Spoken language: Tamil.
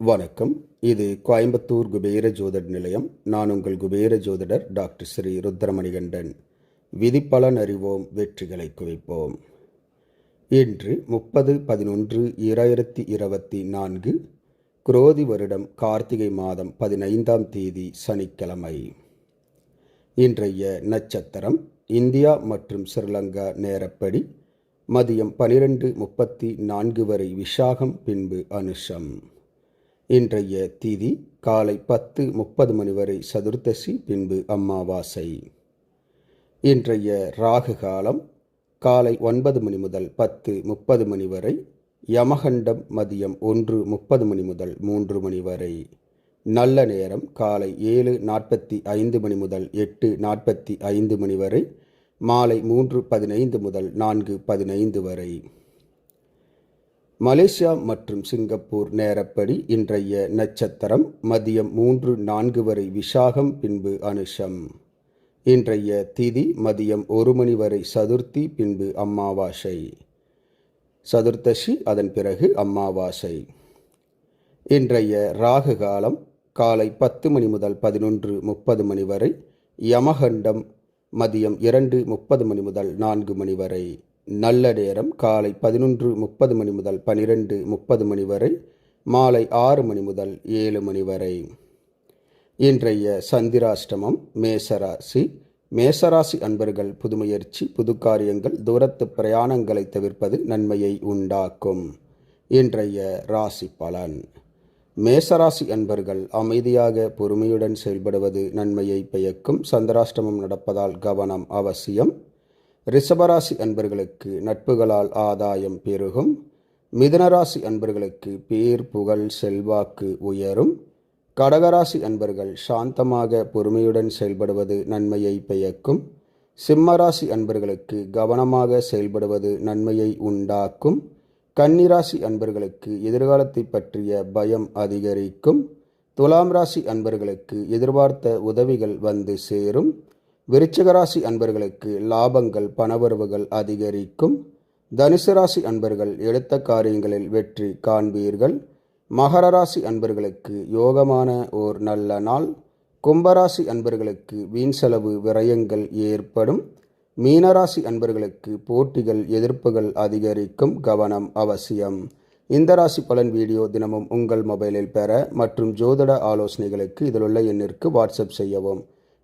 வணக்கம். இது கோயம்புத்தூர் குபேர ஜோதிட நிலையம். நான் உங்கள் குபேர ஜோதிடர் டாக்டர் ஸ்ரீ ருத்ரமணிகண்டன். விதிப்பலன் அறிவோம் வெற்றிகளை குவிப்போம். இன்று முப்பது பதினொன்று இராயிரத்தி இருபத்தி நான்கு குரோதி வருடம் கார்த்திகை மாதம் பதினைந்தாம் தேதி சனிக்கிழமை. இன்றைய நட்சத்திரம் இந்தியா மற்றும் ஸ்ரீலங்கா நேரப்படி மதியம் பனிரெண்டு முப்பத்தி நான்கு வரை விசாகம் பின்பு அனுஷம். இன்றைய திதி காலை பத்து முப்பது மணி வரை சதுர்த்தசி பின்பு அமாவாசை இன்றைய ராகு காலம் காலை ஒன்பது மணி முதல் பத்து முப்பது மணி வரை யமகண்டம் மதியம் ஒன்று முப்பது மணி முதல் மூன்று மணி வரை. நல்ல நேரம் காலை ஏழு நாற்பத்தி ஐந்து மணி முதல் எட்டு நாற்பத்தி ஐந்து மணி வரை மாலை மூன்று பதினைந்து முதல் நான்கு பதினைந்து வரை. மலேசியா மற்றும் சிங்கப்பூர் நேரப்படி இன்றைய நட்சத்திரம் மதியம் மூன்று நான்கு வரை விசாகம் பின்பு அனுஷம். இன்றைய திதி மதியம் ஒரு மணி வரை சதுர்த்தி பின்பு அம்மாவாசை. சதுர்த்தசி அதன் பிறகு அம்மாவாசை. இன்றைய ராகு காலம் காலை பத்து மணி முதல் பதினொன்று முப்பது மணி வரை யமகண்டம் மதியம் இரண்டு முப்பது மணி முதல் நான்கு மணி வரை. நல்ல நேரம் காலை பதினொன்று முப்பது மணி முதல் பனிரெண்டு முப்பது மணி வரை மாலை ஆறு மணி முதல் ஏழு மணி வரை. இன்றைய சந்திராஷ்டமம் மேசராசி. மேசராசி அன்பர்கள் புதுமுயற்சி புது காரியங்கள் தூரத்து பிரயாணங்களை தவிர்ப்பது நன்மையை உண்டாக்கும். இன்றைய ராசி பலன். மேசராசி அன்பர்கள் அமைதியாக பொறுமையுடன் செயல்படுவது நன்மையை பெயக்கும் சந்திராஷ்டமம் நடப்பதால் கவனம் அவசியம். ரிஷபராசி அன்பர்களுக்கு நட்புகளால் ஆதாயம் பெருகும். மிதுனராசி அன்பர்களுக்கு பேர் புகழ் செல்வாக்கு உயரும். கடகராசி அன்பர்கள் சாந்தமாக பொறுமையுடன் செயல்படுவது நன்மையை பெயக்கும் சிம்மராசி அன்பர்களுக்கு கவனமாக செயல்படுவது நன்மையை உண்டாக்கும். கன்னிராசி அன்பர்களுக்கு எதிர்காலத்தை பற்றிய பயம் அதிகரிக்கும். துலாம் ராசி அன்பர்களுக்கு எதிர்பார்த்த உதவிகள் வந்து சேரும். விருச்சிகராசி அன்பர்களுக்கு லாபங்கள் பணவரவுகள் அதிகரிக்கும். தனுசு ராசி அன்பர்கள் எடுத்த காரியங்களில் வெற்றி காண்பீர்கள். மகர ராசி அன்பர்களுக்கு யோகமான ஓர் நல்ல நாள். கும்பராசி அன்பர்களுக்கு வீண் செலவு விரயங்கள் ஏற்படும். மீனராசி அன்பர்களுக்கு போட்டிகள் எதிர்ப்புகள் அதிகரிக்கும் கவனம் அவசியம். இந்த ராசி பலன் வீடியோ தினமும் உங்கள் மொபைலில் பெற மற்றும் ஜோதிட ஆலோசனைகளுக்கு இதிலுள்ள எண்ணிற்கு வாட்ஸ்அப் செய்யவும்.